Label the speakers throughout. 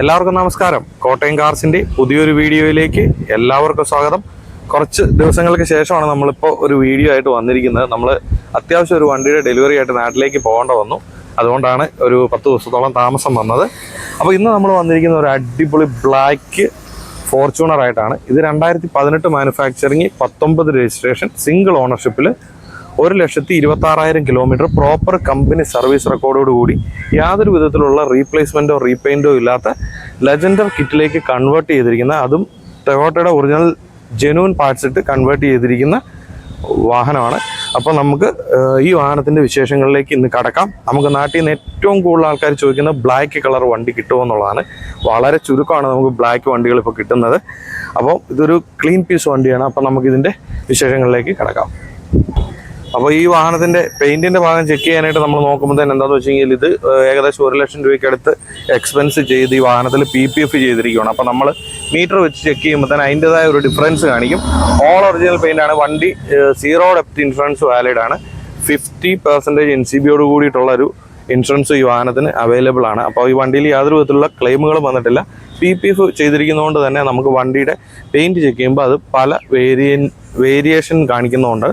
Speaker 1: എല്ലാവർക്കും നമസ്കാരം. കോട്ടയം കാർസിന്റെ പുതിയൊരു വീഡിയോയിലേക്ക് എല്ലാവർക്കും സ്വാഗതം. കുറച്ച് ദിവസങ്ങൾക്ക് ശേഷമാണ് നമ്മളിപ്പോൾ ഒരു വീഡിയോ ആയിട്ട് വന്നിരിക്കുന്നത്. നമ്മൾ അത്യാവശ്യം ഒരു വണ്ടിയുടെ ഡെലിവറി ആയിട്ട് നാട്ടിലേക്ക് പോകേണ്ട വന്നു. അതുകൊണ്ടാണ് ഒരു പത്ത് ദിവസത്തോളം താമസം വന്നത്. അപ്പോൾ ഇന്ന് നമ്മൾ വന്നിരിക്കുന്ന ഒരു അടിപൊളി ബ്ലാക്ക് ഫോർച്യൂണർ ആയിട്ടാണ്. ഇത് രണ്ടായിരത്തി പതിനെട്ട് മാനുഫാക്ചറിങ് പത്തൊമ്പത് രജിസ്ട്രേഷൻ സിംഗിൾ ഓണർഷിപ്പിൽ ഒരു ലക്ഷത്തി ഇരുപത്തി ആറായിരം കിലോമീറ്റർ പ്രോപ്പർ കമ്പനി സർവീസ് റെക്കോർഡോട് കൂടി യാതൊരു വിധത്തിലുള്ള റീപ്ലേസ്മെന്റോ റീപെയിന്റോ ഇല്ലാത്ത ലെജൻഡർ കിറ്റിലേക്ക് കൺവേർട്ട് ചെയ്തിരിക്കുന്ന അതും ടൊയോട്ടയുടെ ഒറിജിനൽ ജെനുവൻ പാർട്സ് ഇട്ട് കൺവേർട്ട് ചെയ്തിരിക്കുന്ന വാഹനമാണ്. അപ്പോൾ നമുക്ക് ഈ വാഹനത്തിന്റെ വിശേഷങ്ങളിലേക്ക് ഇന്ന് കടക്കാം. നമുക്ക് നാട്ടിൽ നിന്ന് ഏറ്റവും കൂടുതൽ ആൾക്കാർ ചോദിക്കുന്ന ബ്ലാക്ക് കളർ വണ്ടി കിട്ടുമോ എന്നുള്ളതാണ്. വളരെ ചുരുക്കമാണ് നമുക്ക് ബ്ലാക്ക് വണ്ടികൾ ഇപ്പോൾ കിട്ടുന്നത്. അപ്പോൾ ഇതൊരു ക്ലീൻ പീസ് വണ്ടിയാണ്. അപ്പോൾ നമുക്കിതിന്റെ വിശേഷങ്ങളിലേക്ക് കടക്കാം. അപ്പോൾ ഈ വാഹനത്തിന്റെ പെയിന്റിന്റെ ഭാഗം ചെക്ക് ചെയ്യാനായിട്ട് നമ്മൾ നോക്കുമ്പോൾ തന്നെ എന്താണെന്ന് വെച്ചെങ്കിൽ ഇത് ഏകദേശം ഒരു ലക്ഷം രൂപയ്ക്ക് അടുത്ത് എക്സ്പെൻസ് ചെയ്ത് ഈ വാഹനത്തിൽ പി പി എഫ് ചെയ്തിരിക്കുകയാണ് അപ്പോൾ നമ്മൾ മീറ്റർ വെച്ച് ചെക്ക് ചെയ്യുമ്പോൾ തന്നെ അതിന്റെതായ ഒരു ഡിഫറൻസ് കാണിക്കും. ഓൾ ഒറിജിനൽ പെയിന്റ് ആണ്. വണ്ടി സീറോ ഡെപ്റ്റ് ഇൻഷുറൻസ് വാലിഡ് ആണ്. ഫിഫ്റ്റി പെർസെന്റേജ് എൻ സി ബിയോട് കൂടിയിട്ടുള്ള ഒരു ഇൻഷുറൻസ് ഈ വാഹനത്തിന് അവൈലബിൾ ആണ്. അപ്പോൾ ഈ വണ്ടിയിൽ യാതൊരു വിധത്തിലുള്ള ക്ലെയിമുകളും വന്നിട്ടില്ല. പി പി എഫ് ചെയ്തിരിക്കുന്നതുകൊണ്ട് തന്നെ നമുക്ക് വണ്ടിയുടെ പെയിന്റ് ചെക്ക് ചെയ്യുമ്പോൾ അത് പല വേരിയൻ വേരിയേഷൻ കാണിക്കുന്നതുകൊണ്ട്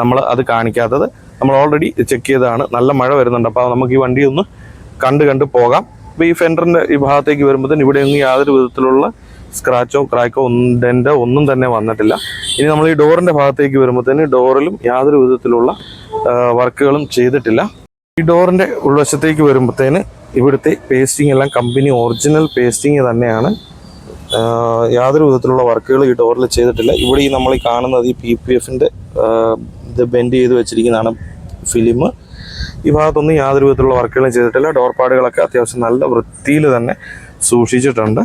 Speaker 1: നമ്മൾ അത് കാണിക്കാത്തത്. നമ്മൾ ഓൾറെഡി ചെക്ക് ചെയ്തതാണ്. നല്ല മഴ വരുന്നുണ്ട്. അപ്പോൾ നമുക്ക് ഈ വണ്ടി ഒന്ന് കണ്ട് കണ്ട് പോകാം. അപ്പോൾ ഈ ഫെൻഡറിന്റെ ഈ ഭാഗത്തേക്ക് വരുമ്പോഴത്തേന് ഇവിടെ ഒന്നും യാതൊരു വിധത്തിലുള്ള സ്ക്രാച്ചോ ക്രാക്കോ ഒന്നിന്റെ ഒന്നും തന്നെ വന്നിട്ടില്ല. ഇനി നമ്മൾ ഈ ഡോറിന്റെ ഭാഗത്തേക്ക് വരുമ്പോഴത്തേന് ഡോറിലും യാതൊരു വിധത്തിലുള്ള വർക്കുകളും ചെയ്തിട്ടില്ല. ഈ ഡോറിന്റെ ഉൾവശത്തേക്ക് വരുമ്പോഴത്തേന് ഇവിടുത്തെ പേസ്റ്റിംഗ് എല്ലാം കമ്പനി ഒറിജിനൽ പേസ്റ്റിംഗ് തന്നെയാണ്. യാതൊരു വിധത്തിലുള്ള വർക്കുകൾ ഈ ഡോറിൽ ചെയ്തിട്ടില്ല. ഇവിടെ ഈ നമ്മൾ കാണുന്നത് ഈ പി പി എഫിന്റെ ഇത് ബെൻഡ് ചെയ്ത് വെച്ചിരിക്കുന്നതാണ് ഫിലിം ഈ ഭാഗത്തൊന്നും യാതൊരു വിധത്തിലുള്ള വർക്കുകളും ചെയ്തിട്ടില്ല. ഡോർ പാഡുകളൊക്കെ അത്യാവശ്യം നല്ല വൃത്തിയിൽ തന്നെ സൂക്ഷിച്ചിട്ടുണ്ട്.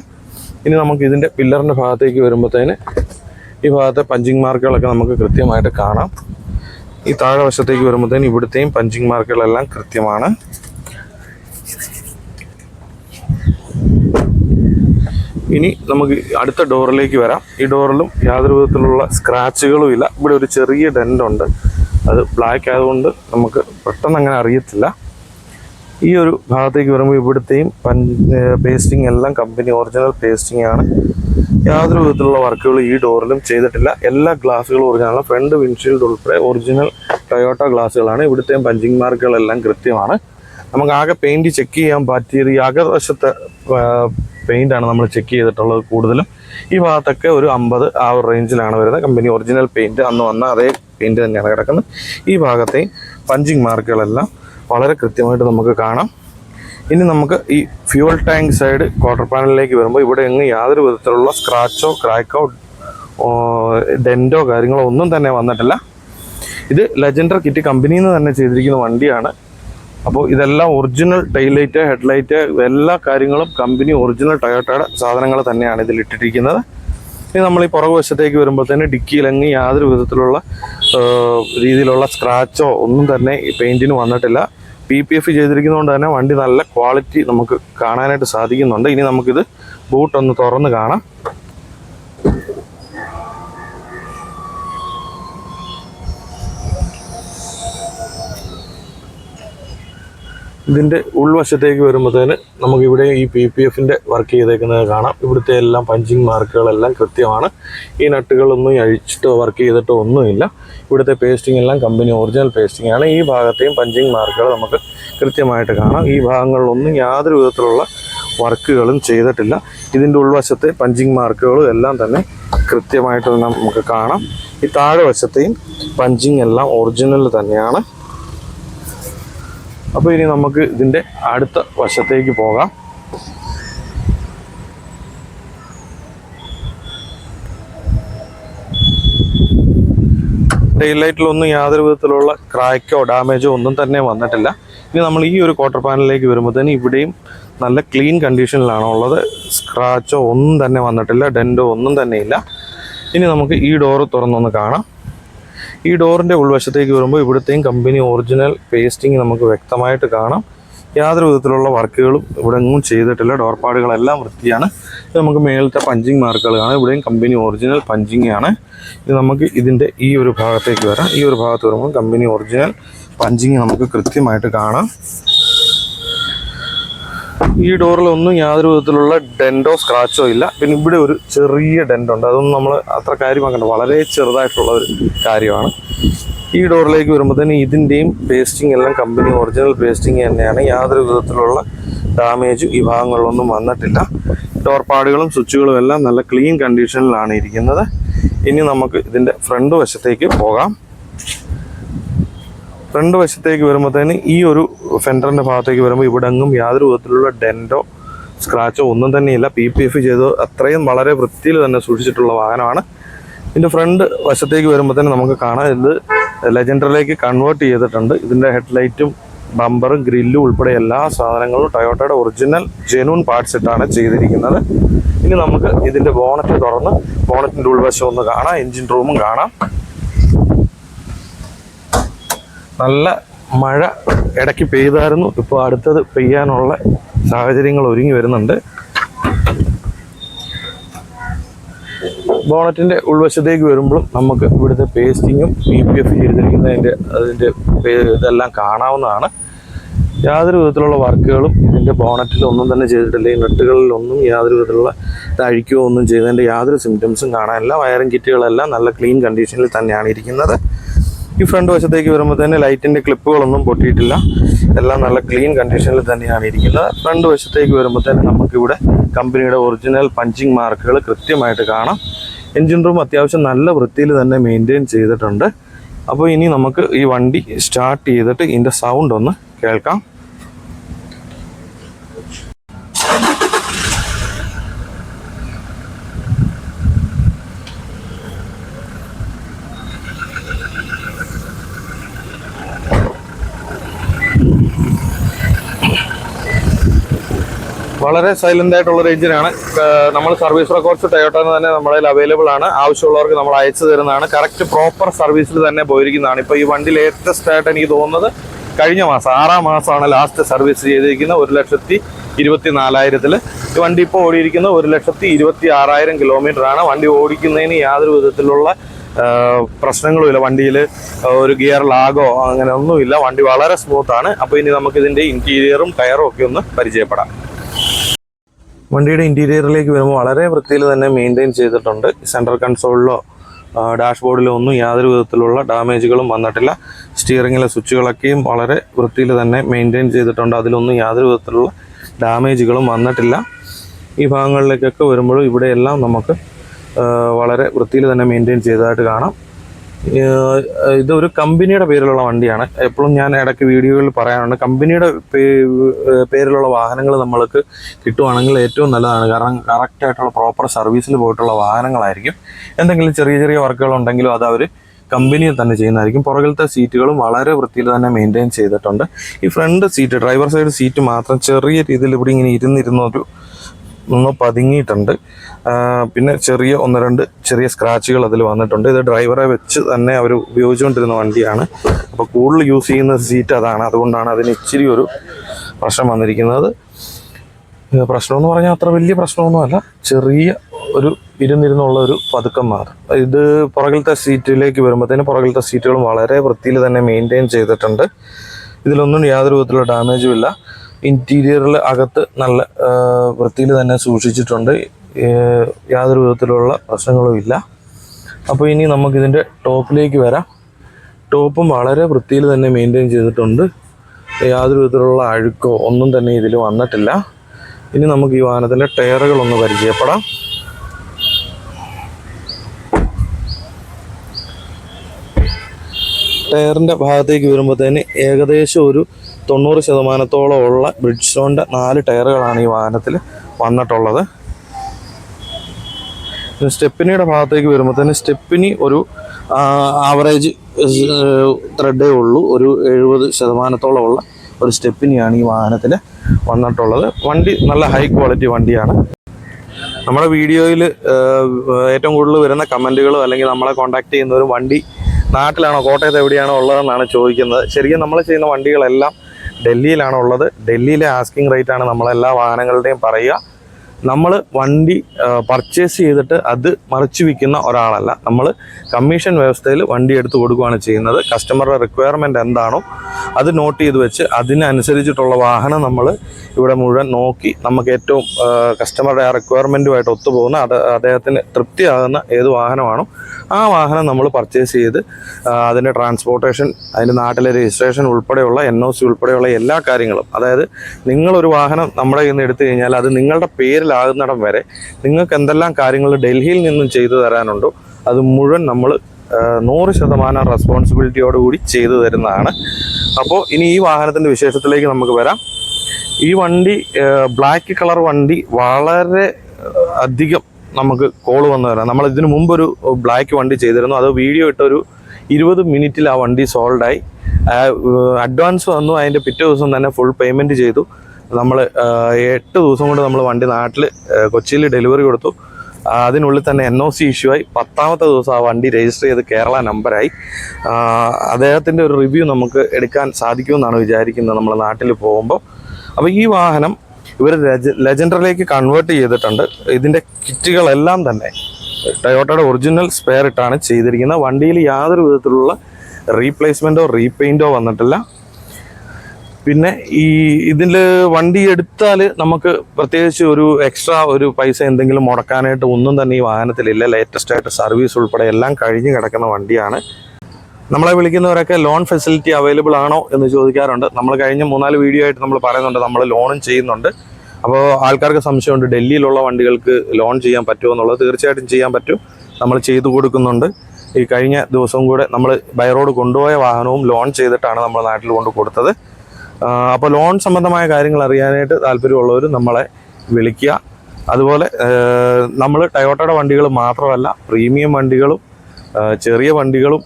Speaker 1: ഇനി നമുക്ക് ഇതിന്റെ പില്ലറിന്റെ ഭാഗത്തേക്ക് വരുമ്പോഴത്തേന് ഈ ഭാഗത്തെ പഞ്ചിങ് മാർക്കുകളൊക്കെ നമുക്ക് കൃത്യമായിട്ട് കാണാം. ഈ താഴെ വശത്തേക്ക് വരുമ്പോഴത്തേന് ഇവിടുത്തെയും പഞ്ചിങ് മാർക്കുകളെല്ലാം കൃത്യമാണ്. ഇനി നമുക്ക് അടുത്ത ഡോറിലേക്ക് വരാം. ഈ ഡോറിലും യാതൊരു വിധത്തിലുള്ള സ്ക്രാച്ചുകളും ഇല്ല. ഇവിടെ ഒരു ചെറിയ ഡെന്റ് ഉണ്ട് അത് ബ്ലാക്ക് ആയതുകൊണ്ട് നമുക്ക് പെട്ടെന്ന് അങ്ങനെ അറിയത്തില്ല. ഈ ഒരു ഭാഗത്തേക്ക് വരുമ്പോൾ ഇവിടുത്തെയും പേസ്റ്റിംഗ് എല്ലാം കമ്പനി ഒറിജിനൽ പേസ്റ്റിംഗ് ആണ്. യാതൊരു വിധത്തിലുള്ള വർക്കുകൾ ഈ ഡോറിലും ചെയ്തിട്ടില്ല. എല്ലാ ഗ്ലാസ്സുകളും ഒറിജിനലാണ് ഫ്രണ്ട് വിൻഷീൽഡ് ഉൾപ്പെടെ ഒറിജിനൽ ടൊയോട്ട ഗ്ലാസ്സുകളാണ് ഇവിടുത്തെയും പഞ്ചിങ് മാർക്കുകളെല്ലാം കൃത്യമാണ്. നമുക്ക് ആകെ പെയിന്റ് ചെക്ക് ചെയ്യാൻ പറ്റിയത് ഈ അകവശത്തെ പെയിന്റ് ആണ് നമ്മൾ ചെക്ക് ചെയ്തിട്ടുള്ളത് കൂടുതലും. ഈ ഭാഗത്തൊക്കെ ഒരു അമ്പത് ആ ഒരു റേഞ്ചിലാണ് വരുന്നത്. കമ്പനി ഒറിജിനൽ പെയിന്റ് അന്ന് വന്ന അതേ പെയിന്റ് തന്നെയാണ് കിടക്കുന്നത്. ഈ ഭാഗത്തെ പഞ്ചിങ് മാർക്കുകളെല്ലാം വളരെ കൃത്യമായിട്ട് നമുക്ക് കാണാം. ഇനി നമുക്ക് ഈ ഫ്യൂൾ ടാങ്ക് സൈഡ് ക്വാർട്ടർ പാനലിലേക്ക് വരുമ്പോൾ ഇവിടെ എങ്ങ് യാതൊരു വിധത്തിലുള്ള സ്ക്രാച്ചോ ക്രാക്കോ ഡെന്റോ കാര്യങ്ങളോ ഒന്നും തന്നെ വന്നിട്ടില്ല. ഇത് ലെജൻഡർ കിറ്റ് കമ്പനിയിൽ നിന്ന് തന്നെ ചെയ്തിരിക്കുന്ന വണ്ടിയാണ്. അപ്പോൾ ഇതെല്ലാം ഒറിജിനൽ ടൈലൈറ്റ് ഹെഡ്ലൈറ്റ് എല്ലാ കാര്യങ്ങളും കമ്പനി ഒറിജിനൽ ടയോട്ടയുടെ സാധനങ്ങൾ തന്നെയാണ് ഇതിൽ ഇട്ടിരിക്കുന്നത്. ഇനി നമ്മൾ ഈ പുറകു വശത്തേക്ക് തന്നെ ഡിക്കിയിലെങ്ങി യാതൊരു വിധത്തിലുള്ള രീതിയിലുള്ള സ്ക്രാച്ചോ ഒന്നും തന്നെ ഈ പെയിന്റിന് വന്നിട്ടില്ല. പി പി എഫ് ചെയ്തിരിക്കുന്നതുകൊണ്ട് തന്നെ വണ്ടി നല്ല ക്വാളിറ്റി നമുക്ക് കാണാനായിട്ട് സാധിക്കുന്നുണ്ട്. ഇനി നമുക്കിത് ബൂട്ടൊന്ന് തുറന്ന് കാണാം. ഇതിന്റെ ഉൾവശത്തേക്ക് വരുമ്പോഴത്തേന് നമുക്ക് ഇവിടെ ഈ പി പി എഫിന്റെ വർക്ക് ചെയ്തേക്കുന്നത് കാണാം. ഇവിടുത്തെ എല്ലാം പഞ്ചിങ് മാർക്കുകളെല്ലാം കൃത്യമാണ്. ഈ നട്ടുകളൊന്നും അഴിച്ചിട്ടോ വർക്ക് ചെയ്തിട്ടോ ഒന്നുമില്ല. ഇവിടുത്തെ പേസ്റ്റിംഗ് എല്ലാം കമ്പനി ഒറിജിനൽ പേസ്റ്റിംഗ് ആണ്. ഈ ഭാഗത്തെയും പഞ്ചിങ് മാർക്കുകൾ നമുക്ക് കൃത്യമായിട്ട് കാണാം. ഈ ഭാഗങ്ങളിലൊന്നും യാതൊരു വിധത്തിലുള്ള വർക്കുകളും ചെയ്തിട്ടില്ല. ഇതിന്റെ ഉൾവശത്തെ പഞ്ചിങ് മാർക്കുകളും എല്ലാം തന്നെ കൃത്യമായിട്ട് നമുക്ക് കാണാം. ഈ താഴെ വശത്തെയും പഞ്ചിങ് എല്ലാം ഒറിജിനൽ തന്നെയാണ്. അപ്പോൾ ഇനി നമുക്ക് ഇതിന്റെ അടുത്ത വശത്തേക്ക് പോകാം. ടെയിൽ ലൈറ്റിലൊന്നും യാതൊരു വിധത്തിലുള്ള ക്രാക്കോ ഡാമേജോ ഒന്നും തന്നെ വന്നിട്ടില്ല. ഇനി നമ്മൾ ഈ ഒരു ക്വാർട്ടർ പാനലിലേക്ക് വരുമ്പോഴത്തേന് ഇവിടെയും നല്ല ക്ലീൻ കണ്ടീഷനിലാണ് ഉള്ളത്. സ്ക്രാച്ചോ ഒന്നും തന്നെ വന്നിട്ടില്ല ഡെന്റോ ഒന്നും തന്നെ ഇല്ല. ഇനി നമുക്ക് ഈ ഡോറ് തുറന്നൊന്ന് കാണാം. ഈ ഡോറിന്റെ ഉൾവശത്തേക്ക് വരുമ്പോൾ ഇവിടുത്തെയും കമ്പനി ഒറിജിനൽ പേസ്റ്റിംഗ് നമുക്ക് വ്യക്തമായിട്ട് കാണാം. യാതൊരു വിധത്തിലുള്ള വർക്കുകളും ഇവിടെ എങ്ങും ചെയ്തിട്ടില്ല. ഡോർ പാടുകളെല്ലാം വൃത്തിയാണ്. ഇത് നമുക്ക് മേളത്തെ പഞ്ചിങ് മാർക്കുകൾ കാണാം. ഇവിടെയും കമ്പനി ഒറിജിനൽ പഞ്ചിങ് ആണ്. ഇത് നമുക്ക് ഇതിന്റെ ഈ ഒരു ഭാഗത്തേക്ക് വരാം. ഈ ഒരു ഭാഗത്ത് വരുമ്പോൾ കമ്പനി ഒറിജിനൽ പഞ്ചിങ് നമുക്ക് കൃത്യമായിട്ട് കാണാം. ഈ ഡോറിലൊന്നും യാതൊരു വിധത്തിലുള്ള ഡെന്റോ സ്ക്രാച്ചോ ഇല്ല. പിന്നെ ഇവിടെ ഒരു ചെറിയ ഡെന്റ് ഉണ്ട്. അതൊന്നും നമ്മൾ അത്ര കാര്യമാക്കണ്ട. വളരെ ചെറുതായിട്ടുള്ള ഒരു കാര്യമാണ്. ഈ ഡോറിലേക്ക് വരുമ്പോഴത്തേന് ഇതിന്റെയും പേസ്റ്റിംഗ് എല്ലാം കമ്പനി ഒറിജിനൽ പേസ്റ്റിംഗ് തന്നെയാണ്. യാതൊരു വിധത്തിലുള്ള ഡാമേജും ഈ ഭാഗങ്ങളിലൊന്നും വന്നിട്ടില്ല. ഡോർ പാടുകളും സ്വിച്ചുകളും എല്ലാം നല്ല ക്ലീൻ കണ്ടീഷനിലാണ് ഇരിക്കുന്നത്. ഇനി നമുക്ക് ഇതിന്റെ ഫ്രണ്ട് വശത്തേക്ക് പോകാം. ഫ്രണ്ട് വശത്തേക്ക് വരുമ്പോഴത്തേന് ഈ ഒരു ഫെൻഡറിന്റെ ഭാഗത്തേക്ക് വരുമ്പോൾ ഇവിടെ എങ്ങും യാതൊരു വിധത്തിലുള്ള ഡെന്റോ സ്ക്രാച്ചോ ഒന്നും തന്നെയില്ല. പി പി എഫ് ചെയ്ത് അത്രയും വളരെ വൃത്തിയിൽ തന്നെ സൂക്ഷിച്ചിട്ടുള്ള വാഹനമാണ്. ഇതിന്റെ ഫ്രണ്ട് വശത്തേക്ക് വരുമ്പോഴത്തേന് നമുക്ക് കാണാം ഇത് ലെജൻഡറിലേക്ക് കൺവേർട്ട് ചെയ്തിട്ടുണ്ട്. ഇതിന്റെ ഹെഡ്ലൈറ്റും ബമ്പറും ഗ്രില്ലും ഉൾപ്പെടെ എല്ലാ സാധനങ്ങളും ടൊയോട്ടയുടെ ഒറിജിനൽ ജെനുവൻ പാർട്സ് ഇട്ടാണ് ചെയ്തിരിക്കുന്നത്. ഇനി നമുക്ക് ഇതിന്റെ ബോണറ്റ് തുറന്ന് ബോണറ്റിന്റെ ഉൾവശം ഒന്ന് കാണാം എൻജിൻ റൂമും കാണാം. നല്ല മഴ ഇടയ്ക്ക് പെയ്തായിരുന്നു. ഇപ്പോൾ അടുത്തത് പെയ്യാനുള്ള സാഹചര്യങ്ങൾ ഒരുങ്ങി വരുന്നുണ്ട്. ബോണറ്റിന്റെ ഉൾവശത്തേക്ക് വരുമ്പോഴും നമുക്ക് ഇവിടുത്തെ പേസ്റ്റിങ്ങും പി പി എഫ് ചെയ്തിരിക്കുന്നതിന്റെ അതിന്റെ ഇതെല്ലാം കാണാവുന്നതാണ്. യാതൊരു വിധത്തിലുള്ള വർക്കുകളും ഇതിന്റെ ബോണറ്റിൽ ഒന്നും തന്നെ ചെയ്തിട്ടില്ല. ഈ നെട്ടുകളിലൊന്നും യാതൊരു വിധത്തിലുള്ള അഴിക്കുകയോ ഒന്നും ചെയ്തതിന്റെ യാതൊരു സിംറ്റംസും കാണാനില്ല. വയറിംഗ് കിറ്റുകളെല്ലാം നല്ല ക്ലീൻ കണ്ടീഷനിൽ തന്നെയാണ് ഇരിക്കുന്നത്. ഈ ഫ്രണ്ട് വശത്തേക്ക് വരുമ്പോൾ തന്നെ ലൈറ്റിന്റെ ക്ലിപ്പുകളൊന്നും പൊട്ടിയിട്ടില്ല. എല്ലാം നല്ല ക്ലീൻ കണ്ടീഷനിൽ തന്നെയാണ് ഇരിക്കുന്നത്. ഫ്രണ്ട് വശത്തേക്ക് വരുമ്പോൾ തന്നെ നമുക്കിവിടെ കമ്പനിയുടെ ഒറിജിനൽ പഞ്ചിങ് മാർക്കുകൾ കൃത്യമായിട്ട് കാണാം. എൻജിൻ റൂം അത്യാവശ്യം നല്ല വൃത്തിയിൽ തന്നെ മെയിന്റെയിൻ ചെയ്തിട്ടുണ്ട്. അപ്പോൾ ഇനി നമുക്ക് ഈ വണ്ടി സ്റ്റാർട്ട് ചെയ്തിട്ട് ഇതിന്റെ സൗണ്ട് ഒന്ന് കേൾക്കാം. വളരെ സൈലന്റ് ആയിട്ടുള്ള ഒരു എഞ്ചിനാണ് നമ്മൾ സർവീസ് റെക്കോർഡ്സ് ടൊയോട്ട തന്നെ നമ്മുടെ അവൈലബിൾ ആണ്. ആവശ്യമുള്ളവർക്ക് നമ്മൾ അയച്ചു തരുന്നതാണ്. കറക്റ്റ് പ്രോപ്പർ സർവീസിൽ തന്നെ പോയിരിക്കുന്നതാണ്. ഇപ്പോൾ ഈ വണ്ടി ലേറ്റസ്റ്റ് ആയിട്ട് എനിക്ക് തോന്നുന്നത് കഴിഞ്ഞ മാസം ആറാം മാസമാണ് ലാസ്റ്റ് സർവീസ് ചെയ്തിരിക്കുന്നത് ഒരു ലക്ഷത്തി ഇരുപത്തി നാലായിരത്തിൽ ഈ വണ്ടി ഇപ്പോൾ ഓടിയിരിക്കുന്നത് ഒരു ലക്ഷത്തി ഇരുപത്തി ആറായിരം കിലോമീറ്റർ ആണ്. വണ്ടി ഓടിക്കുന്നതിന് യാതൊരു വിധത്തിലുള്ള പ്രശ്നങ്ങളുമില്ല വണ്ടിയിൽ ഒരു ഗിയർ ലാഗോ അങ്ങനെ ഒന്നുമില്ല. വണ്ടി വളരെ സ്മൂത്താണ് അപ്പോൾ ഇനി നമുക്കിതിന്റെ ഇന്റീരിയറും ടയറും ഒക്കെ ഒന്ന് പരിചയപ്പെടാം. വണ്ടിയുടെ ഇന്റീരിയറിലേക്ക് വരുമ്പോൾ വളരെ വൃത്തിയിൽ തന്നെ മെയിന്റെയിൻ ചെയ്തിട്ടുണ്ട്. സെൻട്രൽ കൺസോളിലോ ഡാഷ്ബോർഡിലോ ഒന്നും യാതൊരു വിധത്തിലുള്ള ഡാമേജുകളും വന്നിട്ടില്ല. സ്റ്റിയറിങ്ങിലെ സ്വിച്ചുകളൊക്കെയും വളരെ വൃത്തിയിൽ തന്നെ മെയിന്റെയിൻ ചെയ്തിട്ടുണ്ട്. അതിലൊന്നും യാതൊരു വിധത്തിലുള്ള ഡാമേജുകളും വന്നിട്ടില്ല. ഈ ഭാഗങ്ങളിലേക്കൊക്കെ വരുമ്പോഴും ഇവിടെയെല്ലാം നമുക്ക് വളരെ വൃത്തിയിൽ തന്നെ മെയിന്റെയിൻ ചെയ്തതായിട്ട് കാണാം. ഇതൊരു കമ്പനിയുടെ പേരിലുള്ള വണ്ടിയാണ്. എപ്പോഴും ഞാൻ ഇടയ്ക്ക് വീഡിയോയിൽ പറയാറുണ്ട്. കമ്പനിയുടെ പേരിലുള്ള വാഹനങ്ങൾ നമ്മൾക്ക് കിട്ടുവാണെങ്കിൽ ഏറ്റവും നല്ലതാണ്. കാരണം കറക്റ്റായിട്ടുള്ള പ്രോപ്പർ സർവീസിൽ പോയിട്ടുള്ള വാഹനങ്ങളായിരിക്കും. എന്തെങ്കിലും ചെറിയ ചെറിയ വർക്കുകൾ ഉണ്ടെങ്കിലും അത് അവർ കമ്പനിയിൽ തന്നെ ചെയ്യുന്നതായിരിക്കും. പുറകിലത്തെ സീറ്റുകളും വളരെ വൃത്തിയിൽ തന്നെ മെയിന്റെയിൻ ചെയ്തിട്ടുണ്ട്. ഈ front seat driver side seat മാത്രം ചെറിയ രീതിയിൽ ഇവിടെ ഇങ്ങനെ ഇരുന്നിരുന്നൊരു ഒന്ന് പതുങ്ങിയിട്ടുണ്ട്. പിന്നെ ചെറിയ ഒന്ന് രണ്ട് ചെറിയ സ്ക്രാച്ചുകൾ അതിൽ വന്നിട്ടുണ്ട്. ഇത് ഡ്രൈവറെ വെച്ച് തന്നെ അവർ ഉപയോഗിച്ചുകൊണ്ടിരുന്ന വണ്ടിയാണ്. അപ്പോൾ കൂടുതൽ യൂസ് ചെയ്യുന്ന സീറ്റ് അതാണ്. അതുകൊണ്ടാണ് അതിന് ഇച്ചിരി ഒരു പ്രശ്നം വന്നിരിക്കുന്നത്. പ്രശ്നമെന്ന് പറഞ്ഞാൽ അത്ര വലിയ പ്രശ്നമൊന്നുമല്ല. ചെറിയ ഒരു ഇരുന്നിരുന്നുള്ള ഒരു പതുക്കം മാറും ഇത് പുറകിലത്തെ സീറ്റിലേക്ക് വരുമ്പോഴത്തേന് പുറകിലത്തെ സീറ്റുകളും വളരെ വൃത്തിയിൽ തന്നെ മെയിന്റെയിൻ ചെയ്തിട്ടുണ്ട്. ഇതിലൊന്നും യാതൊരു വിധത്തിലുള്ള ഡാമേജും ഇല്ല. ഇന്റീരിയറിൽ അകത്ത് നല്ല വൃത്തിയിൽ തന്നെ സൂക്ഷിച്ചിട്ടുണ്ട്. യാതൊരു വിധത്തിലുള്ള പ്രശ്നങ്ങളും ഇല്ല. അപ്പോൾ ഇനി നമുക്കിതിന്റെ ടോപ്പിലേക്ക് വരാം. ടോപ്പും വളരെ വൃത്തിയിൽ തന്നെ മെയിന്റെയിൻ ചെയ്തിട്ടുണ്ട്. യാതൊരു വിധത്തിലുള്ള അഴുക്കോ ഒന്നും തന്നെ ഇതിൽ വന്നിട്ടില്ല. ഇനി നമുക്ക് ഈ വാഹനത്തിന്റെ ടയറുകളൊന്ന് പരിചയപ്പെടാം. ടയറിന്റെ ഭാഗത്തേക്ക് വരുമ്പോഴത്തേന് ഏകദേശം ഒരു തൊണ്ണൂറ് ശതമാനത്തോളം ഉള്ള ബ്രിഡ്ജ് സ്റ്റോണിന്റെ നാല് ടയറുകളാണ് ഈ വാഹനത്തിൽ വന്നിട്ടുള്ളത്. സ്റ്റെപ്പിനിയുടെ ഭാഗത്തേക്ക് വരുമ്പോഴത്തേന് സ്റ്റെപ്പിനി ഒരു ആവറേജ് ത്രെഡേ ഉള്ളൂ. ഒരു എഴുപത് ശതമാനത്തോളം ഉള്ള ഒരു സ്റ്റെപ്പിനിയാണ് ഈ വാഹനത്തിൽ വന്നിട്ടുള്ളത്. വണ്ടി നല്ല ഹൈ ക്വാളിറ്റി വണ്ടിയാണ്. നമ്മുടെ വീഡിയോയിൽ ഏറ്റവും കൂടുതൽ വരുന്ന കമന്റുകളും അല്ലെങ്കിൽ നമ്മളെ കോൺടാക്ട് ചെയ്യുന്നവരും വണ്ടി നാട്ടിലാണോ കോട്ടയത്ത് എവിടെയാണോ ഉള്ളതെന്നാണ് ചോദിക്കുന്നത്. ശരിക്കും നമ്മൾ ചെയ്യുന്ന വണ്ടികളെല്ലാം ഡൽഹിയിലാണോ ഉള്ളത് ഡൽഹിയിലെ ആസ്കിംഗ് റേറ്റ് ആണ് നമ്മളെല്ലാ വാഹനങ്ങളുടെയും പറയുക. നമ്മൾ വണ്ടി പർച്ചേസ് ചെയ്തിട്ട് അത് മറിച്ച് വിൽക്കുന്ന ഒരാളല്ല. നമ്മൾ കമ്മീഷൻ വ്യവസ്ഥയിൽ വണ്ടി എടുത്ത് കൊടുക്കുകയാണ് ചെയ്യുന്നത്. കസ്റ്റമറുടെ റിക്വയർമെന്റ് എന്താണോ അത് നോട്ട് ചെയ്ത് വെച്ച് അതിനനുസരിച്ചിട്ടുള്ള വാഹനം നമ്മൾ ഇവിടെ മുഴുവൻ നോക്കി നമുക്ക് ഏറ്റവും കസ്റ്റമറുടെ ആ റിക്വയർമെന്റുമായിട്ട് ഒത്തുപോകുന്ന അത് അദ്ദേഹത്തിന് തൃപ്തിയാകുന്ന ഏത് വാഹനമാണോ ആ വാഹനം നമ്മൾ പർച്ചേസ് ചെയ്ത് അതിന്റെ ട്രാൻസ്പോർട്ടേഷൻ അതിന്റെ നാട്ടിലെ രജിസ്ട്രേഷൻ ഉൾപ്പെടെയുള്ള എൻ ഒ സി ഉൾപ്പെടെയുള്ള എല്ലാ കാര്യങ്ങളും അതായത് നിങ്ങളൊരു വാഹനം നമ്മുടെ കയ്യിൽ നിന്ന് എടുത്തു കഴിഞ്ഞാൽ അത് നിങ്ങളുടെ പേരിലാകുന്നിടം വരെ നിങ്ങൾക്ക് എന്തെല്ലാം കാര്യങ്ങൾ ഡൽഹിയിൽ നിന്നും ചെയ്തു തരാനുണ്ടോ അത് മുഴുവൻ നമ്മൾ നൂറ് ശതമാനം റെസ്പോൺസിബിലിറ്റിയോടുകൂടി ചെയ്തു തരുന്നതാണ്. അപ്പോൾ ഇനി ഈ വാഹനത്തിന്റെ വിശേഷത്തിലേക്ക് നമുക്ക് വരാം. ഈ വണ്ടി ബ്ലാക്ക് കളർ വണ്ടി വളരെ അധികം നമുക്ക് കോൾ തരാം. നമ്മൾ ഇതിനു മുമ്പൊരു ബ്ലാക്ക് വണ്ടി ചെയ്തിരുന്നു. അത് വീഡിയോ ഇട്ടൊരു ഇരുപത് മിനിറ്റിൽ ആ വണ്ടി സോൾഡായി അഡ്വാൻസ് വന്നു. അതിന്റെ പിറ്റേ ദിവസം തന്നെ ഫുൾ പേയ്മെന്റ് ചെയ്തു. നമ്മൾ എട്ട് ദിവസം കൊണ്ട് നമ്മൾ വണ്ടി നാട്ടിൽ കൊച്ചിയിൽ ഡെലിവറി കൊടുത്തു. അതിനുള്ളിൽ തന്നെ എൻ ഒ സി ഇഷ്യൂ ആയി. പത്താമത്തെ ദിവസം ആ വണ്ടി രജിസ്റ്റർ ചെയ്ത് കേരള നമ്പറായി അദ്ദേഹത്തിന്റെ ഒരു റിവ്യൂ നമുക്ക് എടുക്കാൻ സാധിക്കുമെന്നാണ് വിചാരിക്കുന്നത് നമ്മൾ നാട്ടിൽ പോകുമ്പോൾ അപ്പോൾ ഈ വാഹനം ഇവർ ലെജൻഡറിലേക്ക് കൺവേർട്ട് ചെയ്തിട്ടുണ്ട്. ഇതിന്റെ കിറ്റുകളെല്ലാം തന്നെ ടൊയോട്ടയുടെ ഒറിജിനൽ സ്പെയർ ഇട്ടാണ് ചെയ്തിരിക്കുന്നത്. വണ്ടിയിൽ യാതൊരു വിധത്തിലുള്ള റീപ്ലേസ്മെന്റോ റീപെയിന്റോ വന്നിട്ടില്ല. പിന്നെ ഈ ഇതിൽ വണ്ടി എടുത്താൽ നമുക്ക് പ്രത്യേകിച്ച് ഒരു എക്സ്ട്രാ ഒരു പൈസ എന്തെങ്കിലും മുടക്കാനായിട്ട് ഒന്നും തന്നെ ഈ വാഹനത്തിലില്ല. ലേറ്റസ്റ്റ് ആയിട്ട് സർവീസ് ഉൾപ്പെടെ എല്ലാം കഴിഞ്ഞ് കിടക്കുന്ന വണ്ടിയാണ്. നമ്മളെ വിളിക്കുന്നവരൊക്കെ ലോൺ ഫെസിലിറ്റി അവൈലബിൾ ആണോ എന്ന് ചോദിക്കാറുണ്ട്. നമ്മൾ കഴിഞ്ഞ മൂന്നാൽ വീഡിയോ ആയിട്ട് നമ്മൾ പറയുന്നുണ്ട്. നമ്മൾ ലോണും ചെയ്യുന്നുണ്ട്. അപ്പോൾ ആൾക്കാർക്ക് സംശയമുണ്ട് ഡൽഹിയിലുള്ള വണ്ടികൾക്ക് ലോൺ ചെയ്യാൻ പറ്റുമോ എന്നുള്ളത്. തീർച്ചയായിട്ടും ചെയ്യാൻ പറ്റും. നമ്മൾ ചെയ്തു കൊടുക്കുന്നുണ്ട്. ഈ കഴിഞ്ഞ ദിവസവും കൂടെ നമ്മൾ ബൈ റോഡ് കൊണ്ടുപോയ വാഹനവും ലോൺ ചെയ്തിട്ടാണ് നമ്മൾ നാട്ടിൽ കൊണ്ട് കൊടുത്തത്. അപ്പോൾ ലോൺ സംബന്ധമായ കാര്യങ്ങൾ അറിയാനായിട്ട് താല്പര്യമുള്ളവർ നമ്മളെ വിളിക്കുക. അതുപോലെ നമ്മൾ ടയോട്ടയുടെ വണ്ടികൾ മാത്രമല്ല പ്രീമിയം വണ്ടികളും ചെറിയ വണ്ടികളും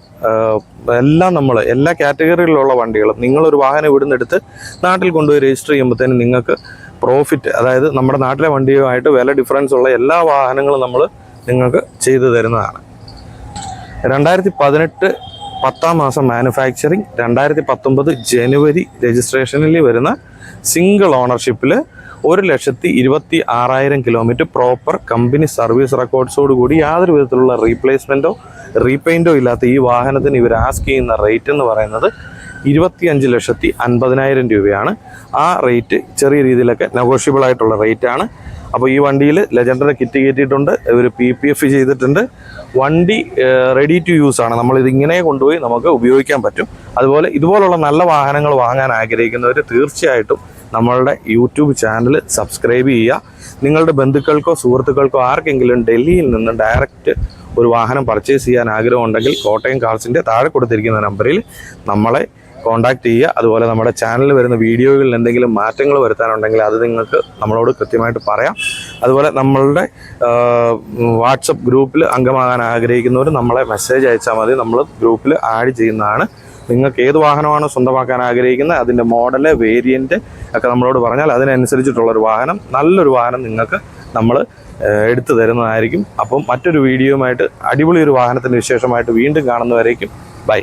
Speaker 1: എല്ലാം നമ്മൾ എല്ലാ കാറ്റഗറിയിലുള്ള വണ്ടികളും നിങ്ങളൊരു വാഹനം ഇവിടുന്ന് എടുത്ത് നാട്ടിൽ കൊണ്ടുപോയി രജിസ്റ്റർ ചെയ്യുമ്പോഴത്തേനും നിങ്ങൾക്ക് പ്രോഫിറ്റ് അതായത് നമ്മുടെ നാട്ടിലെ വണ്ടിയുമായിട്ട് വില ഡിഫറൻസ് ഉള്ള എല്ലാ വാഹനങ്ങളും നമ്മൾ നിങ്ങൾക്ക് ചെയ്തു തരുന്നതാണ്. രണ്ടായിരത്തി പതിനെട്ട് പത്താം മാസം മാനുഫാക്ചറിങ് രണ്ടായിരത്തി പത്തൊമ്പത് ജനുവരി രജിസ്ട്രേഷനിൽ വരുന്ന സിംഗിൾ ഓണർഷിപ്പിൽ ഒരു ലക്ഷത്തി ഇരുപത്തി ആറായിരം കിലോമീറ്റർ പ്രോപ്പർ കമ്പനി സർവീസ് റെക്കോർഡ്സോട് കൂടി യാതൊരു വിധത്തിലുള്ള റീപ്ലേസ്മെന്റോ റീപെയിന്റോ ഇല്ലാത്ത ഈ വാഹനത്തിന് ഇവർ ആസ്ക് ചെയ്യുന്ന റേറ്റ് എന്ന് പറയുന്നത് ഇരുപത്തിയഞ്ച് ലക്ഷത്തി അൻപതിനായിരം രൂപയാണ്. ആ റേറ്റ് ചെറിയ രീതിയിലൊക്കെ നെഗോഷ്യബിൾ ആയിട്ടുള്ള റേറ്റാണ് അപ്പോൾ ഈ വണ്ടിയിൽ ലെജൻഡറിന്റെ കിറ്റ് കയറ്റിയിട്ടുണ്ട് ഒരു പി പി എഫ് ചെയ്തിട്ടുണ്ട്. വണ്ടി റെഡി ടു യൂസ് ആണ്. നമ്മൾ ഇതിങ്ങനെ കൊണ്ടുപോയി നമുക്ക് ഉപയോഗിക്കാൻ പറ്റും. അതുപോലെ ഇതുപോലുള്ള നല്ല വാഹനങ്ങൾ വാങ്ങാൻ ആഗ്രഹിക്കുന്നവർ തീർച്ചയായിട്ടും നമ്മളുടെ യൂട്യൂബ് ചാനൽ സബ്സ്ക്രൈബ് ചെയ്യുക. നിങ്ങളുടെ ബന്ധുക്കൾക്കോ സുഹൃത്തുക്കൾക്കോ ആർക്കെങ്കിലും ഡൽഹിയിൽ നിന്ന് ഡയറക്റ്റ് ഒരു വാഹനം പർച്ചേസ് ചെയ്യാൻ ആഗ്രഹമുണ്ടെങ്കിൽ കോട്ടയം കാർസിന്റെ താഴെ കൊടുത്തിരിക്കുന്ന നമ്പറിൽ നമ്മളെ കോൺടാക്ട് ചെയ്യുക. അതുപോലെ നമ്മുടെ ചാനലിൽ വരുന്ന വീഡിയോകളിൽ എന്തെങ്കിലും മാറ്റങ്ങൾ വരുത്താനുണ്ടെങ്കിൽ അത് നിങ്ങൾക്ക് നമ്മളോട് കൃത്യമായിട്ട് പറയാം. അതുപോലെ നമ്മളുടെ വാട്സപ്പ് ഗ്രൂപ്പിൽ അംഗമാകാൻ ആഗ്രഹിക്കുന്നവർ നമ്മളെ മെസ്സേജ് അയച്ചാൽ മതി. നമ്മൾ ഗ്രൂപ്പിൽ ആഡ് ചെയ്യുന്നതാണ്. നിങ്ങൾക്ക് ഏത് വാഹനമാണ് സ്വന്തമാക്കാൻ ആഗ്രഹിക്കുന്നത് അതിന്റെ മോഡൽ വേരിയന്റ് ഒക്കെ നമ്മളോട് പറഞ്ഞാൽ അതിനനുസരിച്ചിട്ടുള്ളൊരു വാഹനം നല്ലൊരു വാഹനം നിങ്ങൾക്ക് നമ്മൾ എടുത്തു തരുന്നതായിരിക്കും. അപ്പം മറ്റൊരു വീഡിയോയുമായിട്ട് അടിപൊളി ഒരു വാഹനത്തിന്റെ വിശേഷമായിട്ട് വീണ്ടും കാണുന്നവരേക്കും ബൈ